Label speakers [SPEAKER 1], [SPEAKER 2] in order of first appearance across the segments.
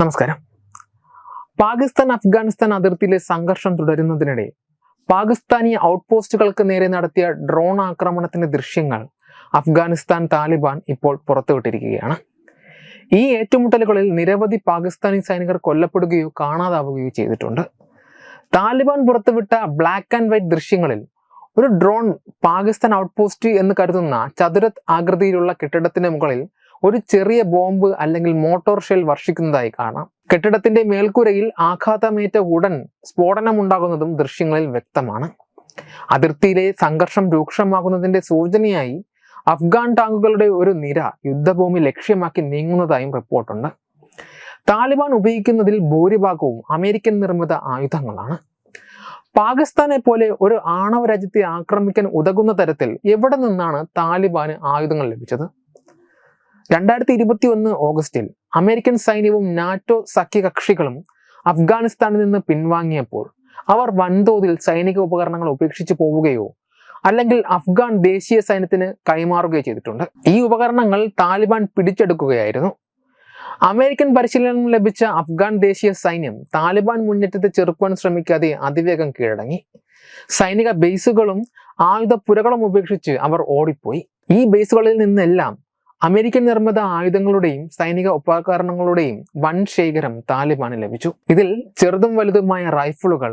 [SPEAKER 1] നമസ്കാരം. പാകിസ്ഥാൻ അഫ്ഗാനിസ്ഥാൻ അതിർത്തിയിലെ സംഘർഷം തുടരുന്നതിനിടെ പാകിസ്ഥാനി ഔട്ട്പോസ്റ്റുകൾക്ക് നേരെ നടത്തിയ ഡ്രോൺ ആക്രമണത്തിന്റെ ദൃശ്യങ്ങൾ അഫ്ഗാനിസ്ഥാൻ താലിബാൻ ഇപ്പോൾ പുറത്തുവിട്ടിരിക്കുകയാണ്. ഈ ഏറ്റുമുട്ടലുകളിൽ നിരവധി പാകിസ്ഥാനി സൈനികർ കൊല്ലപ്പെടുകയോ കാണാതാവുകയോ ചെയ്തിട്ടുണ്ട്. താലിബാൻ പുറത്തുവിട്ട ബ്ലാക്ക് ആൻഡ് വൈറ്റ് ദൃശ്യങ്ങളിൽ ഒരു ഡ്രോൺ പാകിസ്ഥാൻ ഔട്ട്പോസ്റ്റ് എന്ന് കരുതുന്ന ചതുരത് ആകൃതിയിലുള്ള കെട്ടിടത്തിന് മുകളിൽ ഒരു ചെറിയ ബോംബ് അല്ലെങ്കിൽ മോട്ടോർ ഷെൽ വർഷിക്കുന്നതായി കാണാം. കെട്ടിടത്തിന്റെ മേൽക്കൂരയിൽ ആഘാതമേറ്റ ഉടൻ സ്ഫോടനമുണ്ടാകുന്നതും ദൃശ്യങ്ങളിൽ വ്യക്തമാണ്. അതിർത്തിയിലെ സംഘർഷം രൂക്ഷമാകുന്നതിന്റെ സൂചനയായി അഫ്ഗാൻ ടാങ്കുകളുടെ ഒരു നിര യുദ്ധഭൂമി ലക്ഷ്യമാക്കി നീങ്ങുന്നതായും റിപ്പോർട്ടുണ്ട്. താലിബാൻ ഉപയോഗിക്കുന്നതിൽ ഭൂരിഭാഗവും അമേരിക്കൻ നിർമ്മിത ആയുധങ്ങളാണ്. പാകിസ്ഥാനെ പോലെ ഒരു ആണവ രാജ്യത്തെ ആക്രമിക്കാൻ ഉതകുന്ന തരത്തിൽ എവിടെ നിന്നാണ് താലിബാന് ആയുധങ്ങൾ ലഭിച്ചത്? രണ്ടായിരത്തി ഇരുപത്തി ഒന്ന് ഓഗസ്റ്റിൽ അമേരിക്കൻ സൈന്യവും നാറ്റോ സഖ്യകക്ഷികളും അഫ്ഗാനിസ്ഥാനിൽ നിന്ന് പിൻവാങ്ങിയപ്പോൾ അവർ വൻതോതിൽ സൈനിക ഉപകരണങ്ങൾ ഉപേക്ഷിച്ചു പോവുകയോ അല്ലെങ്കിൽ അഫ്ഗാൻ ദേശീയ സൈന്യത്തിന് കൈമാറുകയോ ചെയ്തിട്ടുണ്ട്. ഈ ഉപകരണങ്ങൾ താലിബാൻ പിടിച്ചെടുക്കുകയായിരുന്നു. അമേരിക്കൻ പരിശീലനം ലഭിച്ച അഫ്ഗാൻ ദേശീയ സൈന്യം താലിബാൻ മുന്നേറ്റത്തെ ചെറുക്കുവാൻ ശ്രമിക്കാതെ അതിവേഗം കീഴടങ്ങി. സൈനിക ബേസുകളും ആയുധ പുരകളും ഉപേക്ഷിച്ച് അവർ ഓടിപ്പോയി. ഈ ബേസുകളിൽ നിന്നെല്ലാം അമേരിക്കൻ നിർമ്മിത ആയുധങ്ങളുടെയും സൈനിക ഉപകരണങ്ങളുടെയും വൻ ശേഖരം താലിബാന് ലഭിച്ചു. ഇതിൽ ചെറുതും വലുതുമായ റൈഫിളുകൾ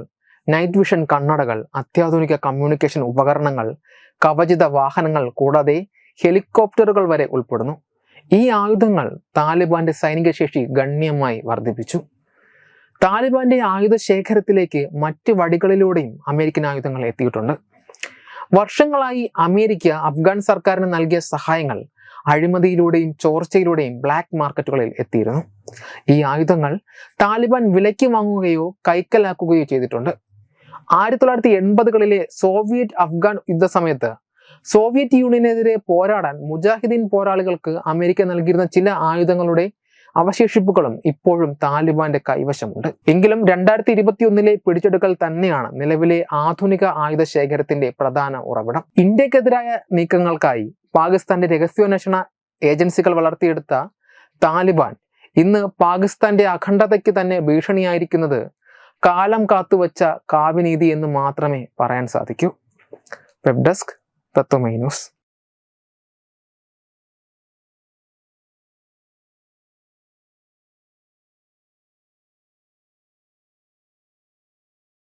[SPEAKER 1] നൈറ്റ് വിഷൻ കണ്ണടകൾ അത്യാധുനിക കമ്മ്യൂണിക്കേഷൻ ഉപകരണങ്ങൾ കവചിത വാഹനങ്ങൾ കൂടാതെ ഹെലികോപ്റ്ററുകൾ വരെ ഉൾപ്പെടുന്നു. ഈ ആയുധങ്ങൾ താലിബാന്റെ സൈനിക ശേഷി ഗണ്യമായി വർദ്ധിപ്പിച്ചു. താലിബാന്റെ ആയുധ ശേഖരത്തിലേക്ക് മറ്റ് വടികളിലൂടെയും അമേരിക്കൻ ആയുധങ്ങൾ എത്തിയിട്ടുണ്ട്. വർഷങ്ങളായി അമേരിക്ക അഫ്ഗാൻ സർക്കാരിന് നൽകിയ സഹായങ്ങൾ അഴിമതിയിലൂടെയും ചോർച്ചയിലൂടെയും ബ്ലാക്ക് മാർക്കറ്റുകളിൽ എത്തിയിരുന്നു. ഈ ആയുധങ്ങൾ താലിബാൻ വിലയ്ക്ക് വാങ്ങുകയോ കൈക്കലാക്കുകയോ ചെയ്തിട്ടുണ്ട്. ആയിരത്തി തൊള്ളായിരത്തി എൺപതുകളിലെ സോവിയറ്റ് അഫ്ഗാൻ യുദ്ധസമയത്ത് സോവിയറ്റ് യൂണിയനെതിരെ പോരാടാൻ മുജാഹിദീൻ പോരാളികൾക്ക് അമേരിക്ക നൽകിയിരുന്ന ചില ആയുധങ്ങളുടെ അവശേഷിപ്പുകളും ഇപ്പോഴും താലിബാന്റെ കൈവശമുണ്ട്. എങ്കിലും രണ്ടായിരത്തി ഇരുപത്തി ഒന്നിലെ പിടിച്ചെടുക്കൽ തന്നെയാണ് നിലവിലെ ആധുനിക ആയുധ ശേഖരത്തിന്റെ പ്രധാന ഉറവിടം. ഇന്ത്യക്കെതിരായ നീക്കങ്ങൾക്കായി പാകിസ്ഥാന്റെ രഹസ്യാന്വേഷണ ഏജൻസികൾ വളർത്തിയെടുത്ത താലിബാൻ ഇന്ന് പാകിസ്ഥാന്റെ അഖണ്ഡതയ്ക്ക് തന്നെ ഭീഷണിയായിരിക്കുന്നത് കാലം കാത്തുവച്ച കാവ്യനീതി എന്ന് മാത്രമേ പറയാൻ സാധിക്കൂ. Web desk Tatwamayi news.